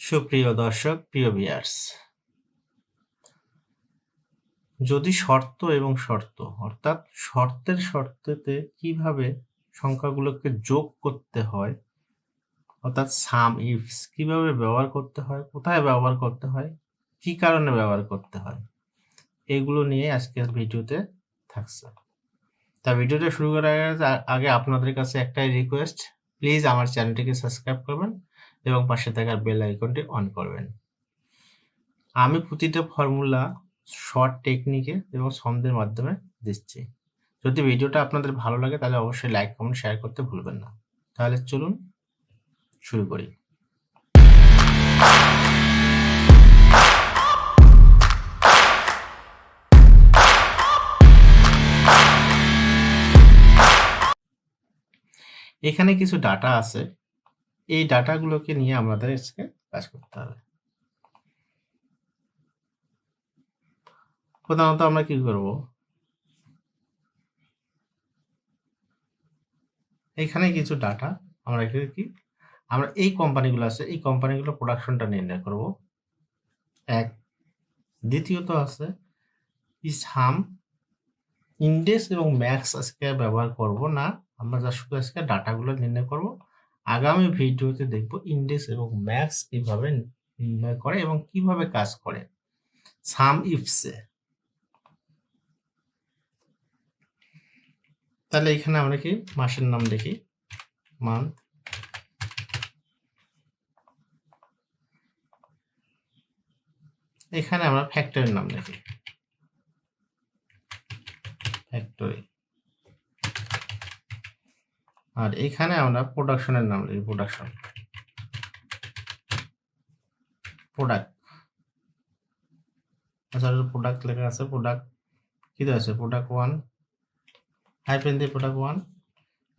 সুপ্রিয় দর্শক, প্রিয় ভিউয়ার্স যদি শর্ত এবং শর্ত, অর্থাৎ শর্তের শর্তেতে কীভাবে সংখ্যাগুলোকে যোগ করতে হয়, অর্থাৎ সাম ইফস কীভাবে ব্যবহার করতে হয়, কোথায় ব্যবহার করতে হয়, কি কারণে ব্যবহার করতে হয়, এগুলো নিয়ে আজকের ভিডিওতে থাকছে। তা ভিডিওটা শুরু করার আগে আপনাদের কাছে একটাই রিকোয়েস্ট প্লিজ আমার চ্যানেলটিকে সাবস্ক্রাইব করবেন। এবং পাশে থাকার বেল আইকনটি অন করবেন। আমি প্রতিটা ফর্মুলা শর্ট টেকনিকে এবং ছন্দের মাধ্যমে দিচ্ছি। যদি ভিডিওটা আপনাদের ভালো লাগে, তাহলে অবশ্যই লাইক কমেন্ট শেয়ার করতে ভুলবেন না। তাহলে চলুন শুরু করি। এখানে কিছু ডাটা আছে। এই ডাটাগুলোকে নিয়ে আমাদের আজকে কাজ করতে হবে। প্রধানত আমরা কি করব? এখানে কিছু ডাটা আমরা এখানে কি আমরা এই কোম্পানিগুলো আছে, এই কোম্পানিগুলো প্রোডাকশনটা নির্ণয় করব। এক। দ্বিতীয়ত আছে, ইসহাম ইন্ডেক্স এবং ম্যাক্স আজকে ব্যবহার করব না। আমরা যা শুধু আজকে ডাটাগুলো নির্ণয় করব। আগামী ভিডিওতে দেখব ইন্ডেক্স এবং ম্যাক্স কীভাবে নির্ণয় করে এবং কীভাবে কাজ করে। সাম ইফসে তাহলে এখানে আমরা কি মাসের নাম দেখি? মান্থ এখানে আমরা ফ্যাক্টরির নাম দেখি। ফ্যাক্টরি আর এখানে আমরা প্রোডাকশনের নাম লিখি প্রোডাকশন প্রোডাক্ট আচ্ছা প্রোডাক্ট লেখা আছে প্রোডাক্ট কি আছে? প্রোডাক্ট ওয়ান হাইপেন দিয়ে প্রোডাক্ট ওয়ান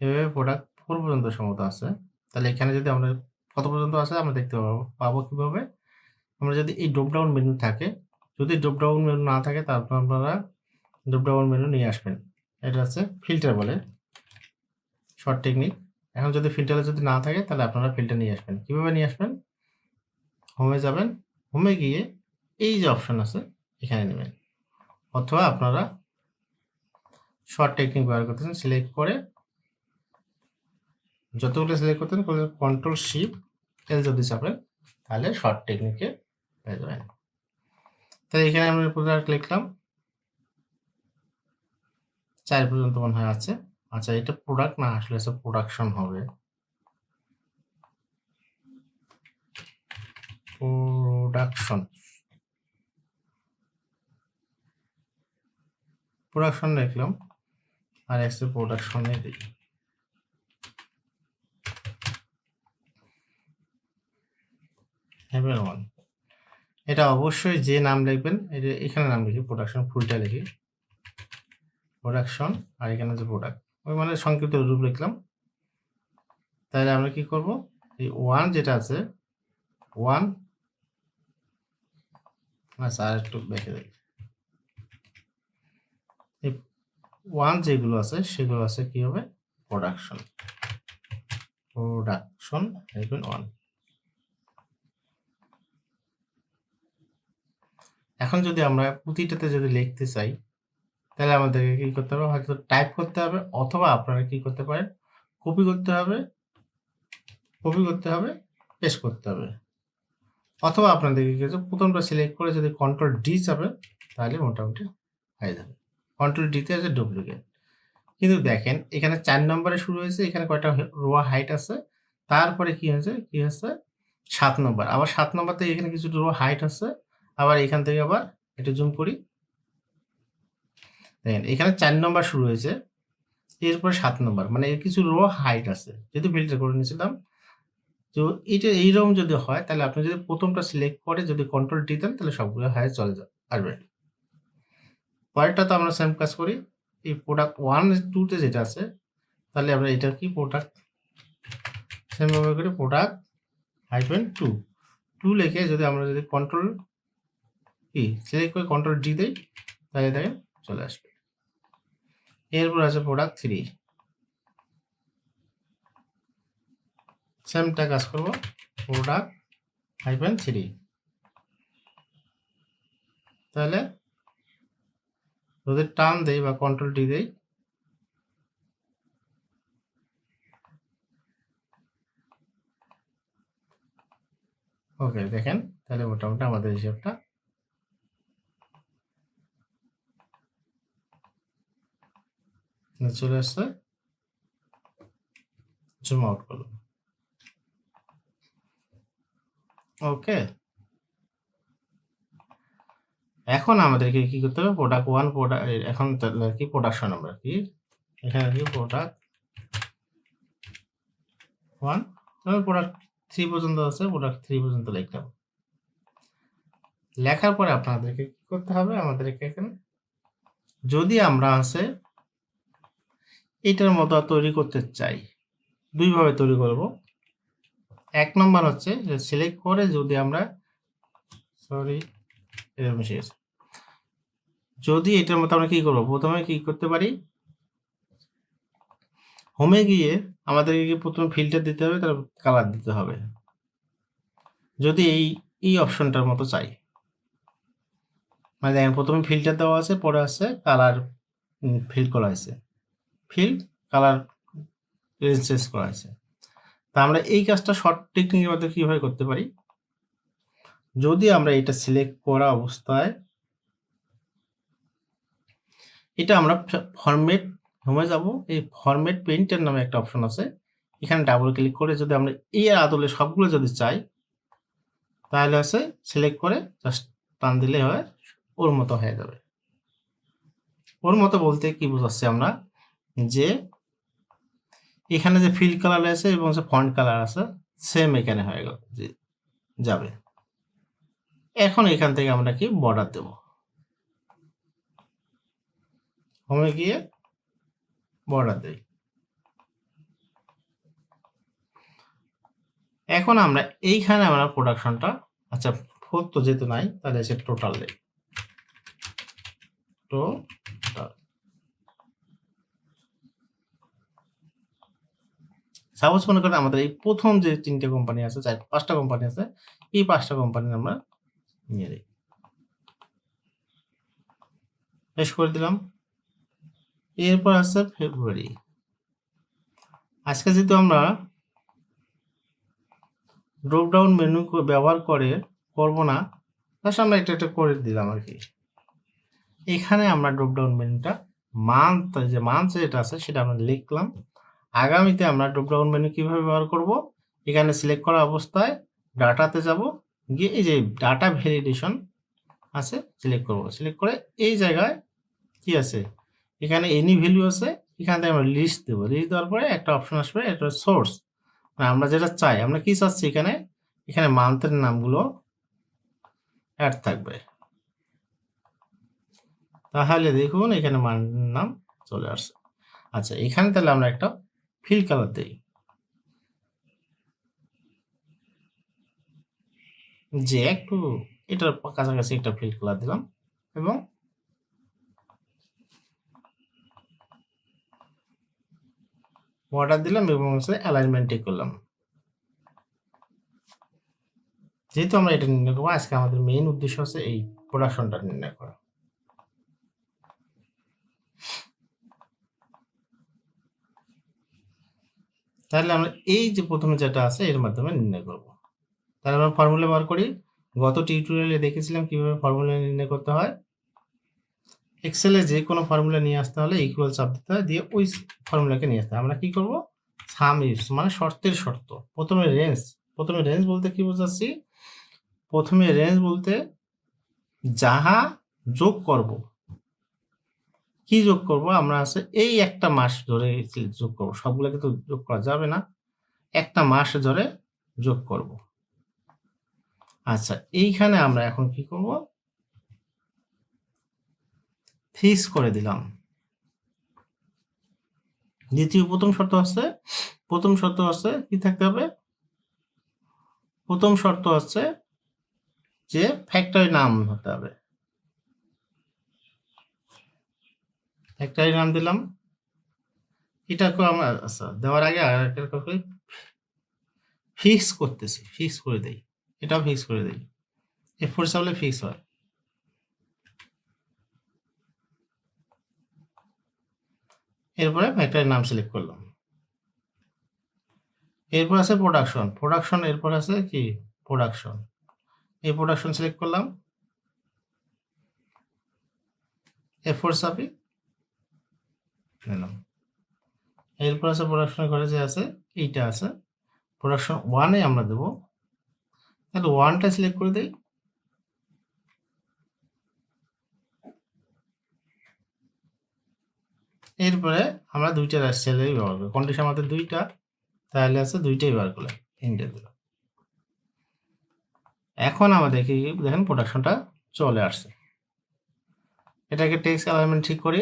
এভাবে প্রোডাক্ট ফোর পর্যন্ত সম্ভবত আছে। তাহলে এখানে যদি আমরা কত পর্যন্ত আছে, আমরা দেখতে পাবো। পাবো কীভাবে? আমরা যদি এই ড্রপ ডাউন মেনু থাকে, যদি ড্রপ ডাউন মেনু না থাকে, তারপর আপনারা ড্রপ ডাউন মেনু নিয়ে আসবেন। এটা আছে ফিল্টার বলে। Short technique. এখন যদি ফিল্টারে যদি না থাকে, তাহলে আপনারা ফিল্টার নিয়ে আসবেন। কীভাবে নিয়ে আসবেন? হোমে যাবেন। হোমে গিয়ে এই যে অপশন আছে, এখানে নেবেন। অথবা আপনারা শর্ট টেকনিক ব্যবহার করতেছেন সিলেক্ট করে যতগুলো সিলেক্ট করতেন কন্ট্রোল শিপ এল যদি চাপেন, তাহলে শর্ট টেকনিকে পেয়ে যাবেন। তাহলে এখানে আমরা প্রোডাক্ট লিখলাম চার পর্যন্ত মনে হয় আছে। আচ্ছা এটা প্রোডাক্ট না আসলে সব প্রোডাকশন হবে? প্রোডাকশন প্রোডাকশন লিখলাম আর এক্সে প্রোডাকশনে দিই। হ্যাভেন ওয়ান এটা অবশ্যই যে নাম লিখবেন, এটা এখানে নাম লিখি প্রোডাকশন ফুলটা লিখি। প্রোডাকশন আর এখানে যে প্রোডাক্ট ওই মানে সংক্ষিপ্ত রূপ লিখলাম। তাহলে আমরা কি করব? এই ওয়ান যেটা আছে ওয়ান আচ্ছা আর একটু দেখে দেখি এই ওয়ান যেগুলো আছে, সেগুলো আছে কি হবে? প্রোডাকশন প্রোডাকশন লিখবেন ওয়ান এখন যদি আমরা প্রতিটাতে যদি লিখতে চাই তাহলে আমাদেরকে কি করতে হবে? হয়তো টাইপ করতে হবে অথবা আপনারা কি করতে পারেন? কপি করতে হবে কপি করতে হবে পেস্ট করতে হবে। অথবা আপনাদেরকে কিছু প্রথমটা সিলেক্ট করে যদি কন্ট্রোল ডি চাপেন, তাহলে মোটামুটি হয়ে যাবে। কন্ট্রোল ডিতে আছে ডুপ্লিকেট কিন্তু দেখেন, এখানে চার নম্বরে শুরু হয়েছে, এখানে কয়টা রোয়া হাইট আছে, তারপরে কি হয়েছে? কি হচ্ছে সাত নম্বর। আবার সাত নম্বর থেকে এখানে কিছু রোয়া হাইট আছে, আবার এখান থেকে আবার একটু জুম করি। দেখেন, এখানে চার নম্বর শুরু হয়েছে, এরপরে সাত নম্বর মানে এর কিছু রো হাইট আছে, যদি ফিল্টার করে নিয়েছিলাম। তো এটা এইরকম যদি হয়, তাহলে আপনি যদি প্রথমটা সিলেক্ট করে যদি কন্ট্রোল টি দেন, তাহলে সবগুলো হাই চলে আসবে। পরেরটা তো আমরা সেম কাজ করি, এই প্রোডাক্ট ওয়ান টুতে যেটা আছে, তাহলে আমরা এটা কি প্রোডাক্ট সেম সেমভাবে করে প্রোডাক্ট হাইপেন টু টু লিখে যদি আমরা যদি কন্ট্রোল কি সিলেক্ট করে কন্ট্রোল ডি দেই, তাহলে দেখেন চলে আসবে। এরপর আছে প্রোডাক্ট থ্রি সেমটা কাজ করব প্রোডাক্ট হাইফেন থ্রি তাহলে যদি টার্ম দেই বা কন্ট্রোল ডি দেই। ওকে দেখেন, তাহলে মোটামুটি আমাদের হিসাবটা চলে আসছে। জুম আউট করলাম ওকে এখন আমাদেরকে কি করতে হবে? প্রোডাক্ট ওয়ান প্রোডাক্ট এখন আর কি প্রোডাকশন আমরা কি? এখানে আর কি প্রোডাক্ট ওয়ান প্রোডাক্ট থ্রি পর্যন্ত আছে প্রোডাক্ট থ্রি পর্যন্ত লিখলাম। লেখার পরে আপনাদেরকে কি করতে হবে? আমাদেরকে এখানে যদি আমরা আছে এটার মতো তৈরি করতে চাই। দুইভাবে তৈরি করব। এক নম্বর হচ্ছে যে সিলেক্ট করে যদি আমরা সরি এরকম এসে গেছে। যদি এটার মতো আমরা কি করব? প্রথমে কি করতে পারি? হোমে গিয়ে আমাদেরকে প্রথমে ফিল্টার দিতে হবে? তারপর কালার দিতে হবে। যদি এই এই অপশনটার মতো চাই। মানে দেখেন, প্রথমে ফিল্টার দেওয়া আছে, পরে আছে কালার ফিল করা আছে ফিল কালার চেঞ্জ করা আছে। তা আমরা এই কাজটা শর্ট টেকনিকের মধ্যে কীভাবে করতে পারি? যদি আমরা এটা সিলেক্ট করা অবস্থায়, এটা আমরা ফরম্যাট হোমে যাব। এই ফরম্যাট পেইন্টের নামে একটা অপশন আছে। এখানে ডাবল ক্লিক করে যদি আমরা এই আদলে সবগুলো যদি চাই, তাহলে আছে সিলেক্ট করে জাস্ট টান দিলে হয়, ওর মতো হয়ে যাবে। ওর মতো বলতে কি বোঝাচ্ছি আমরা? যে এখানে যে ফিল কালার আছে এবং যে ফন্ট কালার আছে সেম এখানে হয়ে গেল, যে যাবে। এখন এখান থেকে আমরা কি বর্ডার দেব? হোমে গিয়ে বর্ডার দেই। এখন আমরা এইখানে আমরা প্রোডাকশনটা আচ্ছা ফোর তো যেহেতু নাই, তাহলে সে টোটাল দেই। টোটাল সাপোজ মনে করেন আমাদের এই প্রথম যে তিনটে কোম্পানি আছে, চার, পাঁচটা কোম্পানি আছে, এই পাঁচটা কোম্পানি আমরা নিয়ে দিই বেশ করে দিলাম। এরপর আছে ফেব্রুয়ারি আজকে যেহেতু আমরা ড্রপ ডাউন মেনু ব্যবহার করে করব না, তার আমরা এটা একটা করে দিলাম আর কি। এখানে আমরা ড্রপ ডাউন মেনুটা মান্থ যে মান্থ যেটা আছে সেটা আমরা লিখলাম। আগামীতে আমরা ড্রপ ডাউন মেনু কীভাবে ব্যবহার করব? এখানে সিলেক্ট করা অবস্থায় ডাটাতে যাব। গিয়ে এই যে ডাটা ভ্যালিডেশন আছে সিলেক্ট করব। সিলেক্ট করে এই জায়গায় কি আছে? এখানে এনি ভ্যালু আছে, এখান থেকে আমরা লিস্ট দেবো। লিস্ট দেওয়ার পরে একটা অপশন আসবে, এটা সোর্স মানে আমরা যেটা চাই, আমরা কি চাচ্ছি এখানে? এখানে মান্থের নামগুলো অ্যাড থাকবে। তাহলে দেখুন, এখানে মান নাম চলে আসছে। আচ্ছা এখানে তাহলে আমরা একটা ফিল কালার দেই। যে একটু এটার কাছাকাছি একটা ফিল কালার দিলাম এবং বর্ডার দিলাম এবং হচ্ছে করলাম। যেহেতু আমরা এটা নির্ণয় করব, আজকে আমাদের মেইন উদ্দেশ্য হচ্ছে এই প্রোডাকশনটা নির্ণয় করা। তাহলে আমরা এই যে প্রথমে যেটা আছে, এর মাধ্যমে নির্ণয় করব। তাহলে আমরা ফর্মুলা বার করি। গত টিউটোরিয়ালে দেখেছিলাম কীভাবে ফর্মুলা নির্ণয় করতে হয়। এক্সেলে যে কোনো ফর্মুলা নিয়ে আসতে হলে ইকুয়াল চাপ দিতে হয়, দিয়ে ওই ফর্মুলাকে নিয়ে আসতে হয়। আমরা কি করব? সাম ইউজ মানে শর্তের শর্ত। প্রথমে রেঞ্জ প্রথমে রেঞ্জ বলতে কি বোঝাচ্ছি? প্রথমে রেঞ্জ বলতে যাহা যোগ করব। কি যোগ করব? আমরা আছে এই একটা মাস ধরে যোগ করব। সবগুলোকে তো যোগ করা যাবে না। একটা মাস ধরে যোগ করব। আচ্ছা এইখানে আমরা এখন কি করব? ফিক্স করে দিলাম। দ্বিতীয় প্রথম শর্ত আছে, প্রথম শর্ত আছে কি থাকতে হবে? প্রথম শর্ত আছে যে ফ্যাক্টরি নাম হতে হবে। ফ্যাক্টরি নাম দিলাম। এটা আমরা আচ্ছা দেওয়ার আগে আর ফিক্স করতেছি ফিক্স করে দেই। এটাও ফিক্স করে দিই। এ ফোর চাপলে ফিক্স হয়। এরপরে ফ্যাক্টরির নাম সিলেক্ট করলাম। এরপর আছে প্রোডাকশন প্রোডাকশন এরপর আছে কি? প্রোডাকশন এই প্রোডাকশন সিলেক্ট করলাম। এফ ফোর চাপি নিলাম এরপর আছে প্রোডাকশন ঘরে যে আছে, এইটা আছে। প্রোডাকশন ওয়ানে আমরা দেব। তাহলে ওয়ানটা সিলেক্ট করে দিই। এরপরে আমরা দুইটা সেলেই ব্যবহার করি। কন্ডিশন আমাদের দুইটা, তাহলে আছে দুইটাই ব্যবহার করলাম তিনটে দিল এখন আমাদের কি দেখেন প্রোডাকশনটা চলে আসছে। এটাকে টেক্সট অ্যালাইনমেন্ট ঠিক করি।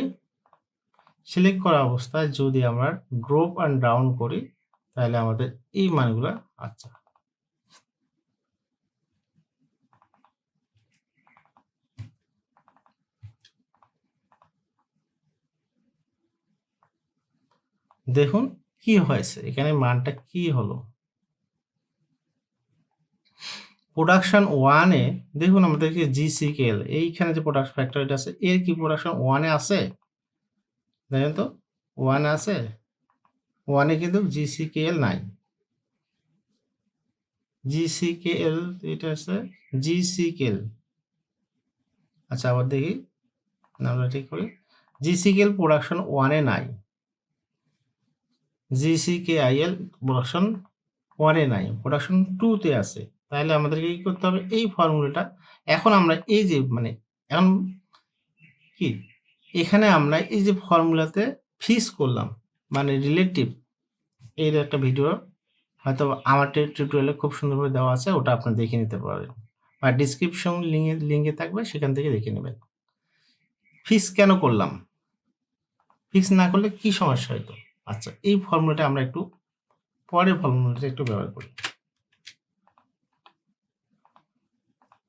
সিলেক্ট করা অবস্থায় যদি আমরা গ্রুপ অ্যান্ড ডাউন করি, তাহলে আমাদের এই মানগুলো আচ্ছা। দেখুন কি হয়েছে, এখানে মানটা কি হলো? প্রোডাকশন ওয়ানে দেখুন আমাদেরকে জিসিকেএল এইখানে যে প্রোডাকশন ফ্যাক্টরিটা আছে, এর কি প্রোডাকশন ওয়ানে আছে? দেখেন তো ওয়ানে আছে ওয়ানে কিন্তু জিসিকেএল নাই। জিসিকেএল এটা আছে জিসিকেএল আচ্ছা আবার দেখি, নামটা ঠিক করি। জিসিকেএল প্রোডাকশন ওয়ানে নাই। জিসিকেআইএল প্রোডাকশন ওয়ানে নাই। প্রোডাকশন টুতে আছে। তাহলে আমাদেরকে কি করতে হবে? এই ফর্মুলাটা এখন আমরা এই যে মানে এখন কি? এখানে আমরা এই যে ফর্মুলাতে ফিক্স করলাম মানে রিলেটিভ এর একটা ভিডিও হয়তো আমার টিউটোরিয়ালে খুব সুন্দরভাবে দেওয়া আছে, ওটা আপনি দেখে নিতে পারবেন বা ডিসক্রিপশন লিঙ্কে লিঙ্কে থাকবে, সেখান থেকে দেখে নেবেন। ফিক্স কেন করলাম? ফিক্স না করলে কি সমস্যা হতো আচ্ছা এই ফর্মুলাটা আমরা একটু, পরের ফর্মুলাটা একটু ব্যবহার করি।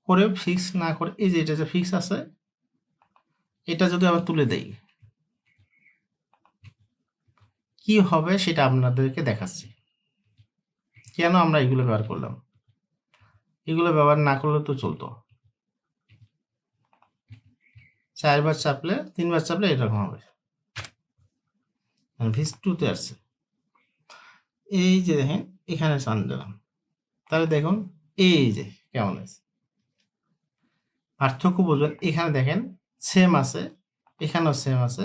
করে ফিক্স না করে, এই যে এটা যে ফিক্স আছে এটা যদি আবার তুলে দেই, কি হবে সেটা আপনাদেরকে দেখাচ্ছি। কেন আমরা এগুলো ব্যবহার করলাম? এগুলো ব্যবহার না করলে তো চলতো। চারবার চাপলে, তিনবার চাপলে এরকম হবে। ভিস টুতে আসছে। এই যে দেখেন, এখানে চান দিলাম। তাহলে দেখুন, এই যে কেমন আছে পার্থক্য বুঝবেন, এখানে দেখেন সেম আছে, এখানেও সেম আছে,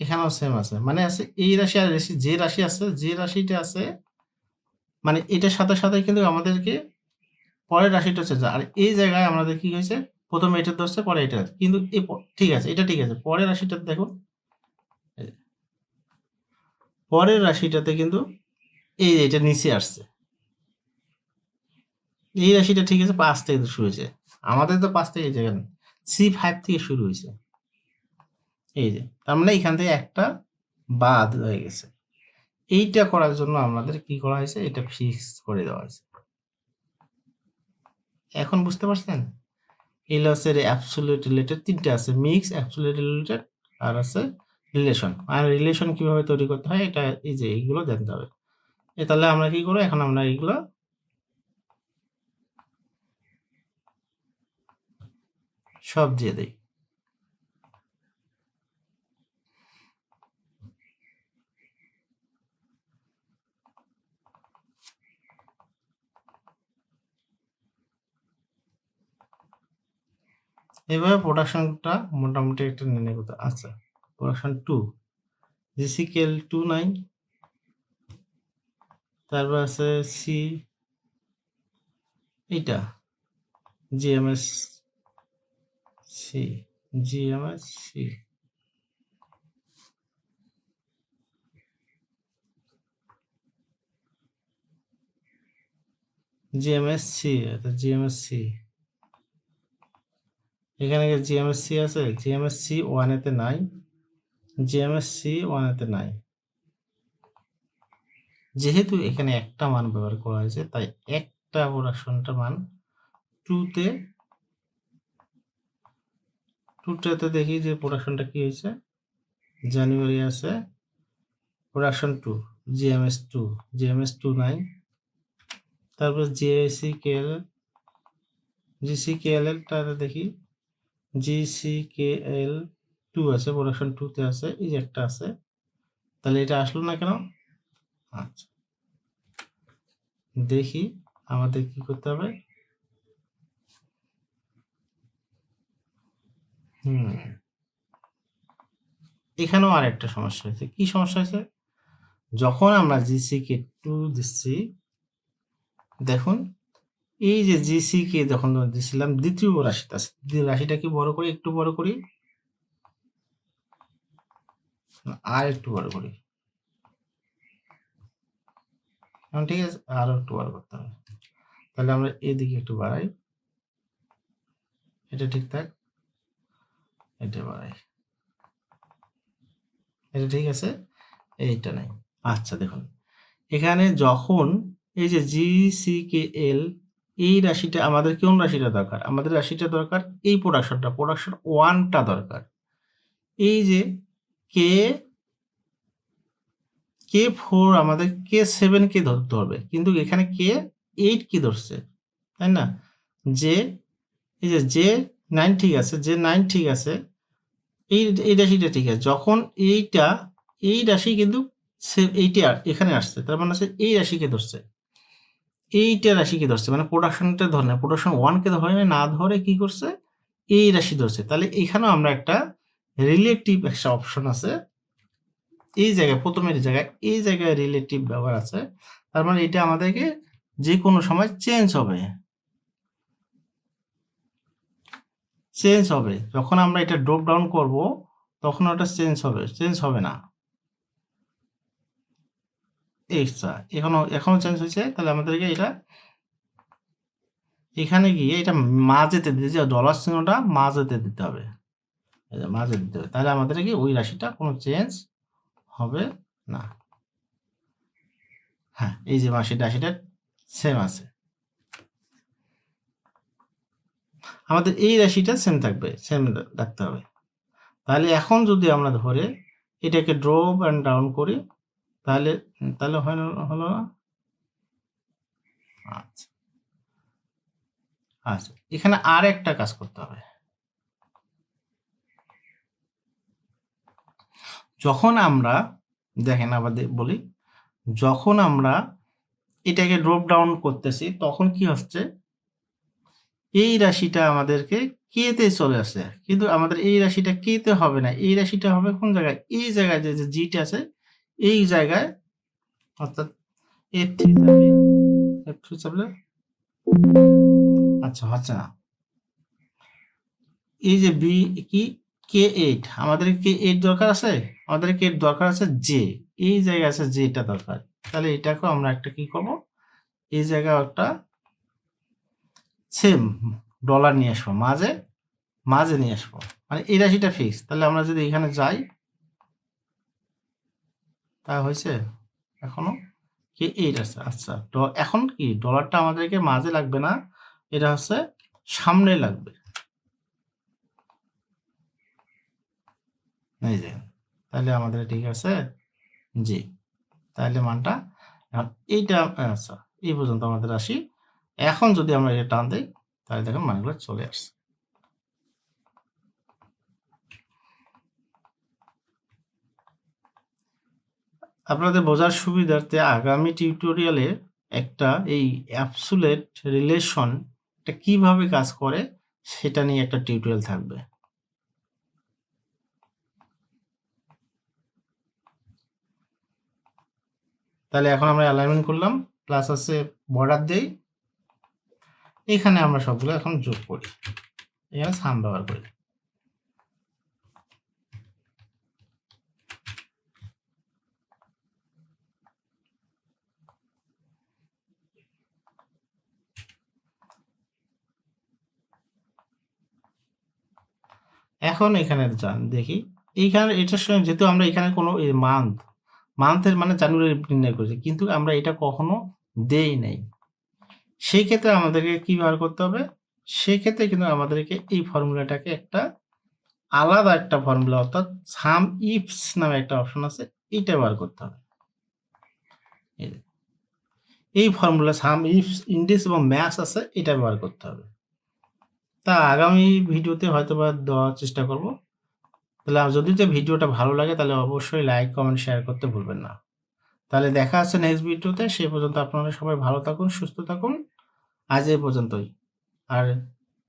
এখানেও সেম আছে। মানে আছে এই রাশি আর রাশি, যে রাশি আছে, যে রাশিটা আছে মানে এটার সাথে সাথে কিন্তু আমাদেরকে পরের রাশিটা হচ্ছে আর এই জায়গায় আমাদের কি হয়েছে, প্রথমে এটা ধরছে, পরে এটা আছে কিন্তু ঠিক আছে, এটা ঠিক আছে, পরের রাশিটা দেখুন পরের রাশিটাতে কিন্তু এই এটা নিচে আসছে। এই রাশিটা ঠিক আছে, পাঁচ থেকে শুরু হয়েছে। আমাদের তো পাঁচ থেকে যেখানে সি ফাইভ থেকে শুরু হয়েছে। এই যে, তার মানে এখান থেকে একটা বাদ হয়ে গেছে। এইটা করার জন্য আমাদের কি করা হয়েছে? এটা ফিক্স করে দেওয়া হয়েছে। এখন বুঝতে পারছেন? এই লসের অ্যাবসোলিউট রিলেটেড তিনটে আছে মিক্স অ্যাবসোলিউট রিলেটেড আর আছে রিলেশন আর রিলেশন কীভাবে তৈরি করতে হয়? এটা এই যে এইগুলো জানতে হবে। তাহলে আমরা কি করব? এখন আমরা এইগুলো সব দিয়ে দেই। এভাবে প্রোডাকশনটা মোটামুটি একটা নির্ণয় করতে আচ্ছা প্রোডাকশন টু জিসিকেল টু নাইন তারপর আছে সি এইটা GMS C GMS C. GMS C GMS C এখানে জিএমএসসি আছে জিএমএসসি ওয়ানেতে নাই জিএমএসসি ওয়ানেতে নাই যেহেতু এখানে একটা মান ব্যবহার করা হয়েছে, তাই একটা প্রোডাকশনটা মান টুতে টুটাতে দেখি যে প্রোডাকশনটা কি হয়েছে? জানুয়ারি আছে। Production two GMS two GMS two নাই তারপর জিএসি কেল জিসি কে এল এলটা দেখি জিসি কে এল টু আছে প্রোডাকশন টুতে আছে, এই যে একটা আছে। তাহলে এটা আসলো না কেন? আচ্ছা। দেখি আমাদের কি করতে হবে। হুম। এখানেও আর একটা সমস্যা হয়েছে। কি সমস্যা হয়েছে? যখন আমরা জিসি কে টু দিচ্ছি, দেখুন, এই যে জিসি কে যখন দিচ্ছিলাম, দ্বিতীয় রাশিটা আছে। দ্বিতীয় রাশিটা কি বড় করি? একটু বড় করি? আর একটু বড় করি। ঠিক আছে, আরও একটু বড় করতে হবে। তাহলে আমরা এদিকে একটু বাড়াই। এটা ঠিক থাক। এটা বাড়াই এটা ঠিক আছে? এইটা নাই। আচ্ছা দেখুন। এখানে যখন এই যে জি সি কে এল এই রাশিটা আমাদের কোন রাশিটা দরকার? আমাদের রাশিটা দরকার এই প্রোডাকশনটা প্রোডাকশন ওয়ানটা দরকার। এই যে কে কে ফোর আমাদের কে সেভেন কে ধরতে হবে। কিন্তু এখানে কে এইট কি ধরছে? তাই না? যে এই যে জে নাইন ঠিক আছে যে নাইন ঠিক আছে। এই এই রাশিটা ঠিক আছে। যখন এইটা, এই রাশি কিন্তু এইটা এখানে আসছে, তার মানে হচ্ছে এই রাশিকে ধরছে। এইটা রাশিকে ধরছে মানে প্রোডাকশনটা ধরে না প্রোডাকশন ওয়ানকে ধরে না ধরে কি করছে? এই রাশি ধরছে। তাহলে এখানেও আমরা একটা রিলেটিভ একটা অপশন আছে। এই জায়গায় প্রথমের জায়গায়, এই জায়গায় রিলেটিভ ব্যবহার আছে। তার মানে এটা আমাদেরকে যে কোনো সময় চেঞ্জ হবে। চেঞ্জ হবে। যখন আমরা এটা ড্রপ ডাউন করব, তখন ওটা চেঞ্জ হবে। চেঞ্জ হবে না। এক্সট্রা এখনও এখনও চেঞ্জ হয়েছে। তাহলে আমাদেরকে এটা, এখানে গিয়ে এটা মাঝেতে দিতে যে ডলার চিহ্নটা মাঝেতে দিতে হবে। মাঝে দিতে হবে। তাহলে আমাদের কি ওই রাশিটা কোনো চেঞ্জ হবে না। হ্যাঁ এই যে রাশিটা সেম আছে। আমাদের এই রাশিটা সেম থাকবে সেম রাখতে হবে। তাহলে এখন যদি আমরা ধরে এটাকে ড্রপ অ্যান্ড ডাউন করি, তাহলে তাহলে হয় না, হলো না? আচ্ছা। আচ্ছা এখানে আর একটা কাজ করতে হবে। যখন আমরা, দেখেন আবার বলি, যখন আমরা এটাকে ড্রপ ডাউন করতেছি, তখন কি হচ্ছে? এই রাশিটা আমাদেরকে কেতে চলে আসে কিন্তু আমাদের এই রাশিটা কেতে হবে না। এই রাশিটা হবে কোন জায়গায়? এই জায়গায় যে জিটা আছে, এই জায়গায় অর্থাৎ এফ থ্রি চাপলে এফ থ্রি চাপলে আচ্ছা হচ্ছে এই যে বি কি? কে এইট আমাদের কে এইট দরকার আছে? আমাদের কে দরকার আছে? জে এই জায়গায় আছে জেটা দরকার। তাহলে এটাকেও আমরা একটা কি করব? এই জায়গায় একটা সেম ডলার নিয়ে আসব, মাঝে মাঝে নিয়ে আসব। মানে এই রাশিটা ফিক্স তাহলে আমরা যদি এখানে যাই, তা হয়েছে এখনও কি এইট আছে আচ্ছা এখন কি? ডলারটা আমাদেরকে মাঝে লাগবে না, এটা হচ্ছে সামনে লাগবে। এই যে, তাহলে আমাদের ঠিক আছে? জি, তাহলে মানটা এইটা আচ্ছা এই পর্যন্ত আমাদের আসি এখন যদি আমরা এটা টান দিই, তাহলে দেখেন মানগুলো চলে আসছে। আপনাদের বোঝার সুবিধার্থে আগামী টিউটোরিয়ালে একটা এই অ্যাপসুলেট রিলেশন এটা কীভাবে কাজ করে, সেটা নিয়ে একটা টিউটোরিয়াল থাকবে। তাহলে এখন আমরা অ্যালাইনমেন্ট করলাম প্লাস আছে বর্ডার দেই। এখানে আমরা সবগুলো এখন যোগ করি। এখানে সাম ব্যবহার করি। এখন এখানে যান, দেখি। এইখানে এটার সঙ্গে যেহেতু আমরা এখানে কোনো মান্থ মান্থের মানে জানুয়ারি নির্ণয় করেছি, কিন্তু আমরা এটা কখনো দেই নাই। সেই ক্ষেত্রে আমাদেরকে কি ব্যবহার করতে হবে? সেই ক্ষেত্রে কিন্তু আমাদেরকে এই ফর্মুলাটাকে একটা আলাদা একটা ফর্মুলা, অর্থাৎ সাম ইফস নামে একটা অপশন আছে, এইটা ব্যবহার করতে হবে। এই ফর্মুলা সাম ইফস ইন্ডিস এবং ম্যাথস আছে, এটা ব্যবহার করতে হবে। তা আগামী ভিডিওতে হয়তো বা দেওয়ার চেষ্টা করব। তাহলে যদি যে ভিডিওটা ভালো লাগে, তাহলে অবশ্যই লাইক, কমেন্ট, শেয়ার করতে ভুলবেন না। তাহলে দেখা আছে নেক্সট ভিডিওতে, সে পর্যন্ত আপনারা সবাই ভালো থাকুন, সুস্থ থাকুন। আজ এই পর্যন্তই। আর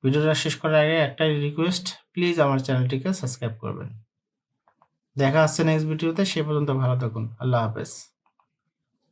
ভিডিওটা শেষ করার আগে একটাই রিকোয়েস্ট প্লিজ আমার চ্যানেলটিকে সাবস্ক্রাইব করবেন। দেখা হচ্ছে নেক্সট ভিডিওতে সে পর্যন্ত ভালো থাকুন। আল্লাহ হাফেজ।